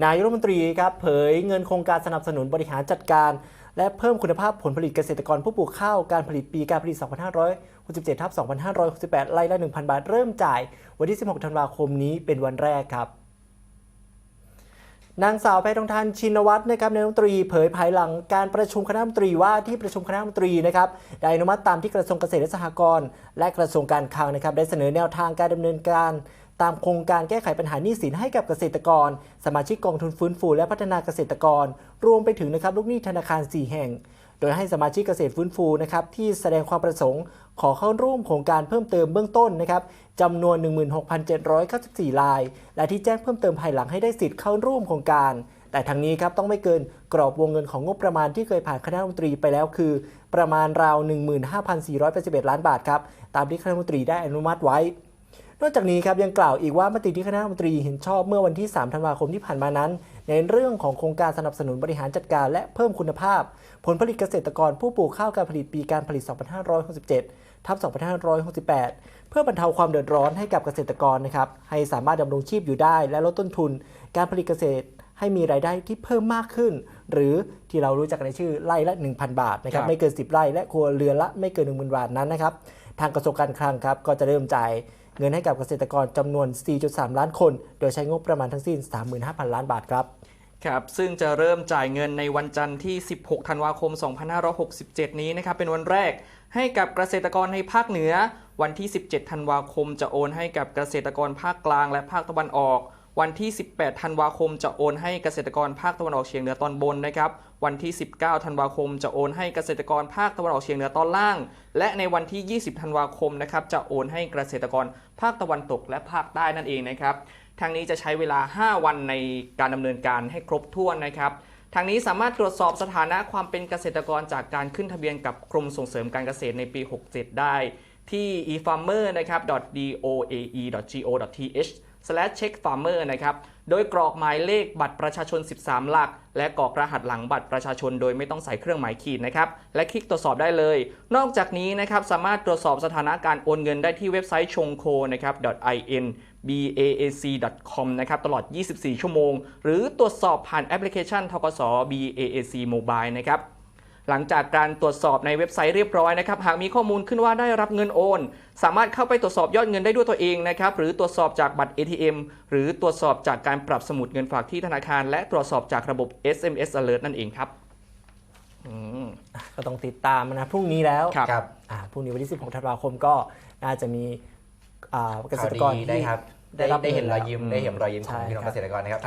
นายรัฐมนตรีครับเผยเงินโครงการสนับสนุนบริหารจัดการ และเพิ่มคุณภาพผลผลิตเกษตรกรผู้ปลูกข้าวการผลิตปีการผลิต 2567ทับ2568ไร่ละ 1,000 บาทเริ่มจ่าย วันที่ 16 ธันวาคมนี้เป็นวันแรกครับนางสาวแพทองทานชินวัตรนะครับนายรัฐมนตรีเผยภายหลังการประชุมคณะรัฐมนตรีว่าที่ประชุมคณะรัฐมนตรีนะครับได้อนุมัติตามที่กระทรวงเกษตรและสหกรณ์และกระทรวงการคลังนะครับได้เสนอแนวทางการดำเนินการ ตามโครงการแก้ไขปัญหาหนี้สินให้กับเกษตรกร สมาชิกกองทุนฟื้นฟูและพัฒนาเกษตรกร รวมไปถึงนะครับลูกหนี้ธนาคาร 4 แห่ง โดยให้สมาชิกเกษตรฟื้นฟูนะครับที่แสดงความประสงค์ ขอเข้าร่วมโครงการเพิ่มเติมเบื้องต้นนะครับจำนวน 16,794ราย และที่แจ้งเพิ่มเติมภายหลังให้ได้สิทธิ์เข้าร่วมโครงการแต่ทางนี้ครับต้องไม่เกินกรอบวงเงินของงบประมาณที่เคยผ่านคณะรัฐมนตรีไปแล้วคือ ประมาณราว 15,481 ล้านบาทครับ ตามที่คณะรัฐมนตรีได้อนุมัติไว้ นอกจากนี้ครับยังกล่าวอีกว่ามติที่คณะรัฐมนตรีเห็นชอบเมื่อวันที่ 3 ธันวาคมที่ผ่านมานั้น ในเรื่องของโครงการสนับสนุนบริหารจัดการและเพิ่มคุณภาพ ผลผลิตเกษตรกรผู้ปลูกข้าวการผลิตปีการผลิต 2567 ทับ 2568 เพื่อบรรเทาความเดือดร้อนให้กับเกษตรกรนะครับให้สามารถดำรงชีพอยู่ได้ และลดต้นทุน การผลิตเกษตรให้มีรายได้ที่เพิ่มมากขึ้น หรือที่เรารู้จักในชื่อไร่ละ 1,000 บาทนะครับครับไม่เกิน 10 ไร่และครัวเรือนละไม่เกิน 10,000 บาทนั้นนะครับทางกระทรวงการคลังครับก็จะเริ่มจ่าย เงินให้กับเกษตรกรจำนวน 4.3 ล้านคน โดยใช้งบประมาณทั้งสิ้น 35,000 ล้านบาทครับครับซึ่งจะเริ่มจ่ายเงินในวันจันทร์ที่ 16 ธันวาคม 2567 นี้นะครับเป็นวันแรกให้กับเกษตรกรในภาคเหนือ วันที่ 17 ธันวาคมจะโอนให้กับเกษตรกรภาคกลางและภาคตะวันออก วันที่ 18 ธันวาคมจะโอนให้เกษตรกรภาคตะวันออกเฉียงเหนือตอนบนนะครับ วันที่ 19 ธันวาคมจะโอนให้เกษตรกรภาคตะวันออกเฉียงเหนือตอนล่าง และในวันที่ 20 ธันวาคมนะครับจะโอนให้เกษตรกรภาคตะวันตกและภาคใต้นั่นเองนะครับทางนี้จะใช้เวลา 5 วันในการดำเนินการให้ครบถ้วนนะครับทางนี้สามารถตรวจสอบสถานะความเป็นเกษตรกรจากการขึ้นทะเบียนกับกรมส่งเสริมการเกษตรในปี 67 ได้ที่ efarmer นะครับ checkfarmer นะครับ โดยกรอกหมายเลขบัตรประชาชน 13 หลัก และกรอกรหัสหลังบัตรประชาชน โดยไม่ต้องใส่เครื่องหมายขีดนะครับ และคลิกตรวจสอบได้เลย นอกจากนี้นะครับสามารถตรวจสอบสถานะการโอนเงินได้ที่เว็บไซต์ชงโคนะครับ .in baac.com นะครับตลอด 24 ชั่วโมง หรือตรวจสอบผ่านแอปพลิเคชันทกส BAAC Mobile นะครับ หลังจากการตรวจสอบในเว็บไซต์เรียบร้อยนะครับ หากมีข้อมูลขึ้นว่าได้รับเงินโอน สามารถเข้าไปตรวจสอบยอดเงินได้ด้วยตัวเองนะครับ หรือตรวจสอบจากบัตร ATM หรือตรวจสอบจากการปรับสมุดเงินฝากที่ธนาคาร และตรวจสอบจากระบบ SMS alert นั่นเองครับอืมก็ต้องติดตามนะพรุ่งนี้แล้วครับครับอ่าพรุ่งนี้วันที่ 16 ธันวาคมก็น่าจะมีอ่าเกษข่าวตรดีกรได้ที่ครับได้ได้รับได้เห็นรอยเงินยิ้มแล้วได้เห็นรอยยิ้มของใช่พี่น้องครัเกบษตรกรนะครับ